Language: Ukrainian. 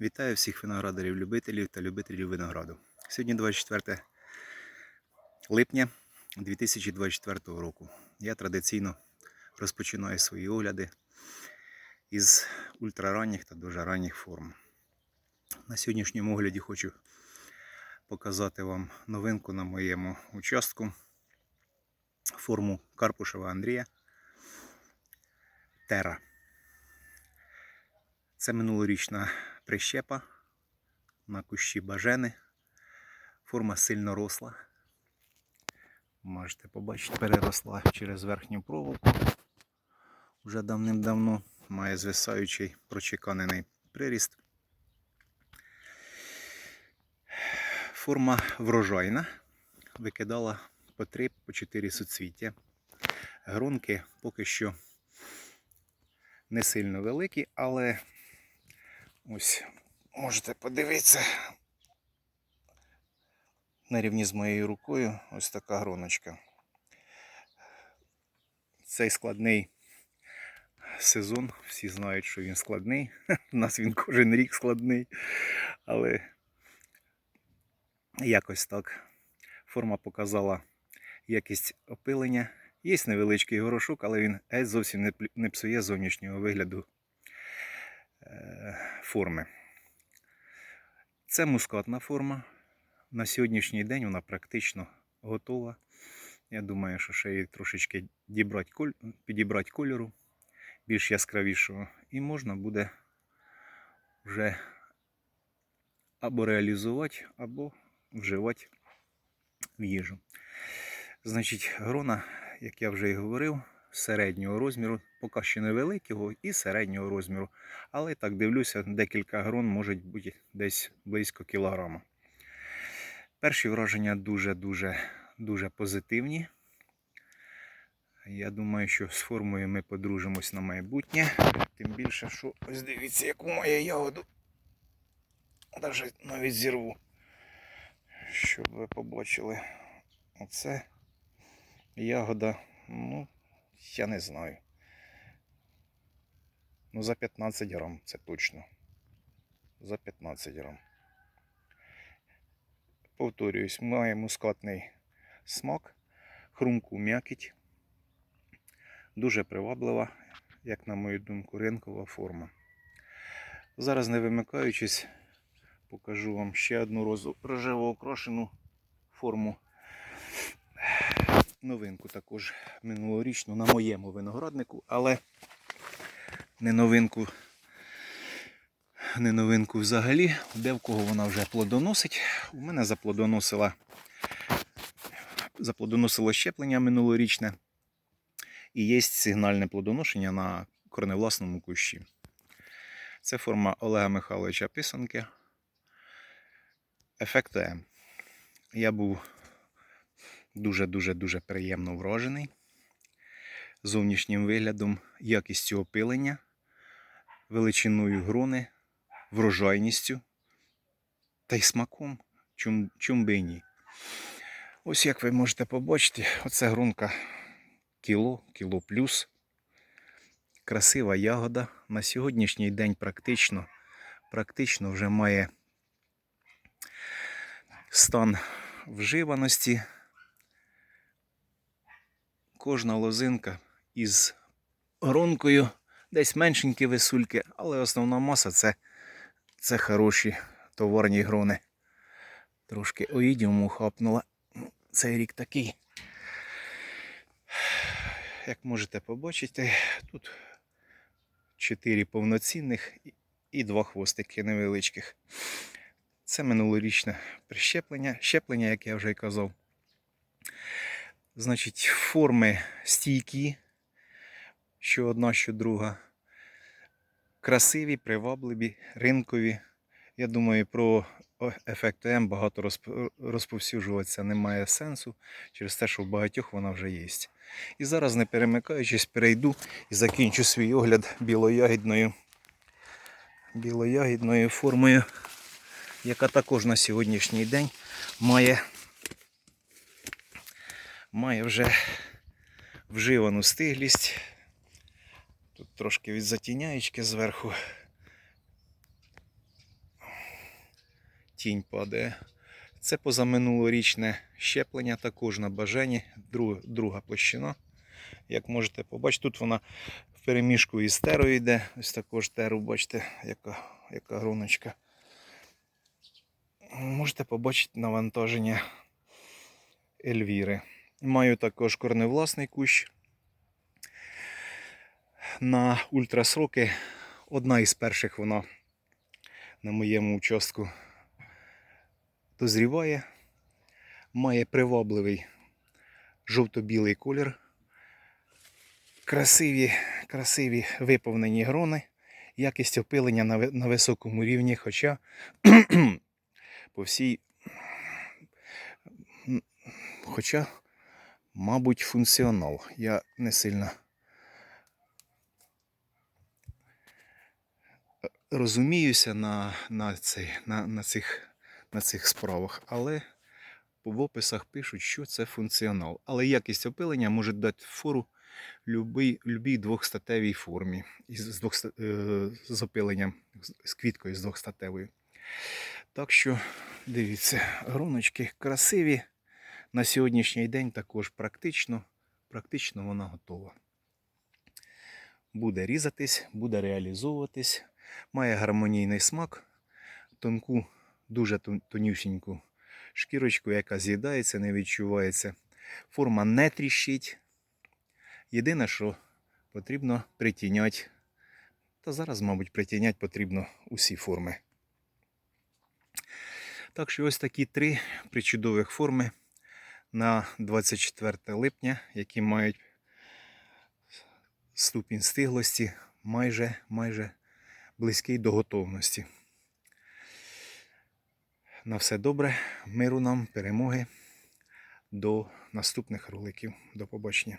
Вітаю всіх виноградарів-любителів та любителів винограду. Сьогодні 24 липня 2024 року. Я традиційно розпочинаю свої огляди із ультраранніх та дуже ранніх форм. На сьогоднішньому огляді хочу показати вам новинку на моєму участку. Форму Карпушева Андрія Тера. Це минулорічна прищепа на кущі бажени. Форма сильно росла. Можете побачити, переросла через верхню проволоку. Вже давним-давно має звисаючий прочеканений приріст. Форма врожайна. Викидала по 3 по 4 суцвіття. Гронки поки що не сильно великі, але ось можете подивитися на рівні з моєю рукою ось така гроночка. Цей складний сезон, всі знають, що він складний. У нас він кожен рік складний, але якось так. Форма показала якість опилення. Є невеличкий горошок, але він зовсім не псує зовнішнього вигляду е, форми. Це мускатна форма. На сьогоднішній день вона практично готова. Я думаю, що ще її трошечки підібрати кольору більш яскравішого, і можна буде вже або реалізувати, або вживати в їжу. Значить, грона, як я вже і говорив, середнього розміру, поки що невеликого і середнього розміру. Але так дивлюся, декілька грон можуть бути десь близько кілограма. Перші враження дуже-дуже дуже позитивні. Я думаю, що з формою ми подружимось на майбутнє. Тим більше, що ось дивіться, яку має ягоду. Навіть навіть зірву. Щоб ви побачили. Оце ягода, ну, я не знаю. Ну, за 15 грам, це точно. За 15 грам. Повторююсь, має мускатний смак, хрумку м'якіть. Дуже приваблива, як на мою думку, ринкова форма. Зараз, не вимикаючись, покажу вам ще одну рожево окрошену форму. Новинку також минулорічну на моєму винограднику, але не новинку, не новинку взагалі, де в кого вона вже плодоносить. У мене заплодоносила, заплодоносило щеплення минулорічне. І є сигнальне плодоношення на корневласному кущі. Це форма Олега Михайловича Писанки. Ефект М. Я був дуже-дуже-дуже приємно вражений зовнішнім виглядом, якістю опилення, величиною грони, врожайністю та й смаком. Чум, чум би і ні. Ось як ви можете побачити, оце грунка кіло, кіло плюс. Красива ягода. На сьогоднішній день практично, практично вже має стан вживаності. Кожна лозинка із гронкою, десь меншенькі висульки, але основна маса це, це хороші товарні грони. Трошки оїдіуму хапнула. Ну, Цей рік такий. Як можете побачити, тут 4 повноцінних і- і два хвостики невеличких. Це минулорічне прищеплення, щеплення, як я вже й казав. Значить, форми стійкі, що одна, що друга. Красиві, привабливі, ринкові. Я думаю, про ефект М багато розп- розповсюджуватися немає сенсу через те, що в багатьох вона вже є. І зараз, не перемикаючись, перейду і закінчу свій огляд білоягідною, білоягідною формою, яка також на сьогоднішній день має, має вже вживану стиглість. Тут трошки від затіняєчки зверху. тінь падає. Це позаминулорічне щеплення, також на бажанні, друга, площина. Як можете побачити, тут вона в переміжку із терою йде. Ось також теру, бачите, яка, яка гроночка. Можете побачити навантаження Ельвіри. Маю також корневласний кущ. На ультрасроки одна із перших вона на моєму участку дозріває. Має привабливий жовто-білий колір. Красиві, красиві виповнені грони. Якість опилення на, на високому рівні, хоча по всій. Хоча, мабуть, функціонал. Я не сильно розуміюся на, на, цей, на, на, цих, на цих справах, але в описах пишуть, що це функціонал. Але якість опилення може дати фору любій, любій двохстатевій формі з, двох, з опиленням, з- квіткою з двохстатевою. Так що, дивіться, гроночки красиві. На сьогоднішній день також практично, практично вона готова. Буде різатись, буде реалізовуватись, має гармонійний смак, тонку, дуже тон- тонюсіньку шкірочку, яка з'їдається, не відчувається. Форма не тріщить. Єдине, що потрібно притіняти. Та зараз, мабуть, притіняти потрібно усі форми. Так що ось такі три причудових форми на 24 липня, які мають ступінь стиглості майже, майже близький до готовності. На все добре, миру нам, перемоги. До наступних роликів. До побачення.